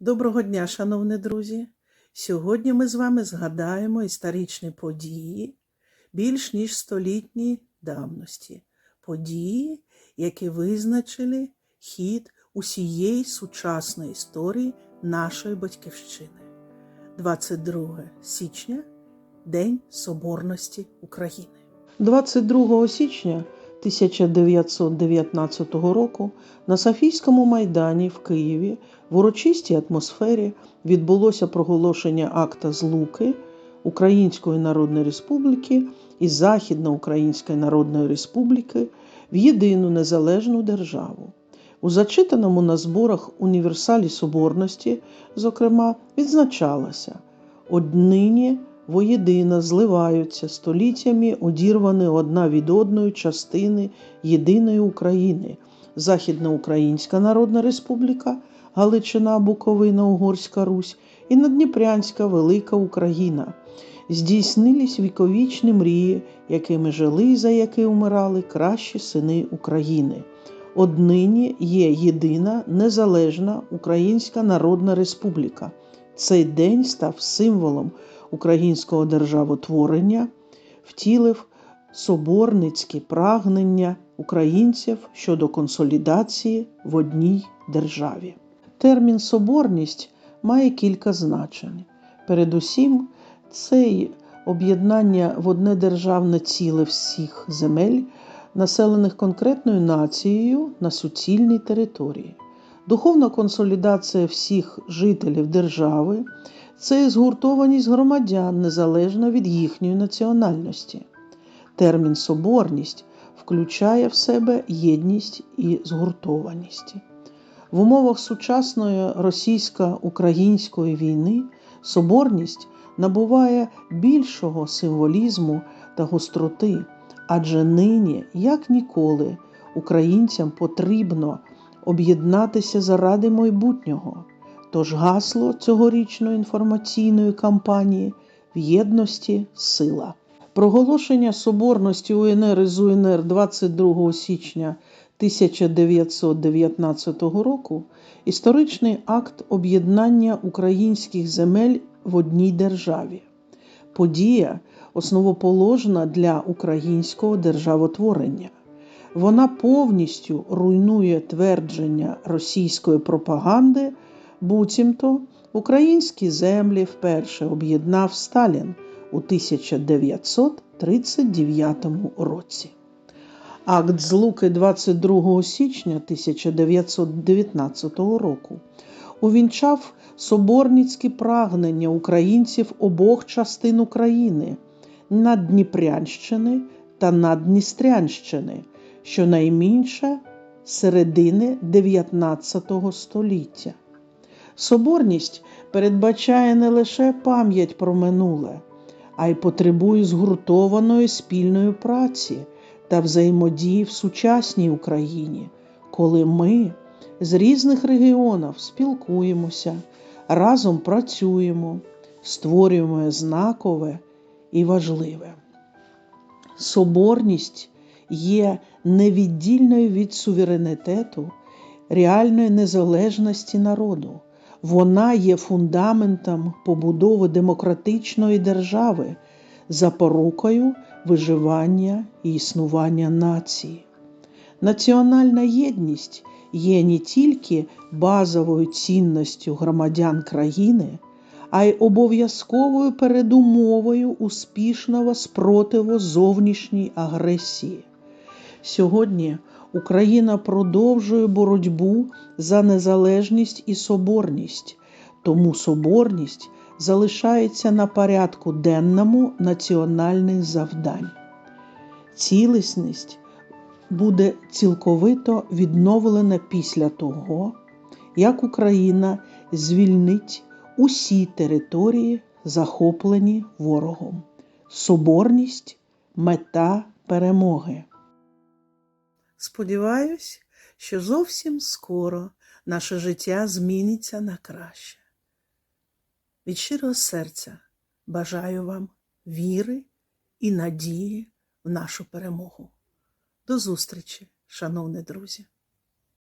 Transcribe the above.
Доброго дня, шановні друзі! Сьогодні ми з вами згадаємо історичні події більш ніж столітньої давності. Події, які визначили хід усієї сучасної історії нашої батьківщини. 22 січня День Соборності України. 22 січня 1919 року на Софійському майдані в Києві в урочистій атмосфері відбулося проголошення акта злуки Української Народної Республіки і Західноукраїнської Народної Республіки в єдину незалежну державу. У зачитаному на зборах універсалі Соборності, зокрема, відзначалося однині воєдино зливаються століттями одірвані одна від одної частини єдиної України Західноукраїнська Народна Республіка, Галичина, Буковина, Угорська Русь і Надніпрянська Велика Україна. Здійснились віковічні мрії, якими жили і за які умирали кращі сини України. Однині є єдина незалежна Українська Народна Республіка. Цей день став символом українського державотворення, втілив соборницькі прагнення українців щодо консолідації в одній державі. Термін соборність має кілька значень. Передусім, це об'єднання в одне державне ціле всіх земель, населених конкретною нацією на суцільній території. Духовна консолідація всіх жителів держави це згуртованість громадян незалежно від їхньої національності. Термін соборність включає в себе єдність і згуртованість. В умовах сучасної російсько-української війни соборність набуває більшого символізму та гостроти, адже нині, як ніколи, українцям потрібно об'єднатися заради майбутнього. Тож гасло цьогорічної інформаційної кампанії в єдності сила. Проголошення соборності УНР із УНР 22 січня 1919 року історичний акт об'єднання українських земель в одній державі. Подія основоположна для українського державотворення. Вона повністю руйнує твердження російської пропаганди, буцімто українські землі вперше об'єднав Сталін у 1939 році. Акт злуки 22 січня 1919 року увінчав соборницькі прагнення українців обох частин України Наддніпрянщини та Наддністрянщини, щонайменше середини 19 століття. Соборність передбачає не лише пам'ять про минуле, а й потребує згуртованої спільної праці та взаємодії в сучасній Україні, коли ми з різних регіонів спілкуємося, разом працюємо, створюємо знакове і важливе. Соборність є невіддільною від суверенітету, реальної незалежності народу. Вона є фундаментом побудови демократичної держави, запорукою виживання і існування нації. Національна єдність є не тільки базовою цінністю громадян країни, а й обов'язковою передумовою успішного спротиву зовнішній агресії. Сьогодні Україна продовжує боротьбу за незалежність і соборність, тому соборність залишається на порядку денному національних завдань. Цілісність буде цілковито відновлена після того, як Україна звільнить усі території, захоплені ворогом. Соборність мета перемоги. Сподіваюсь, що зовсім скоро наше життя зміниться на краще. Від щирого серця бажаю вам віри і надії в нашу перемогу. До зустрічі, шановні друзі!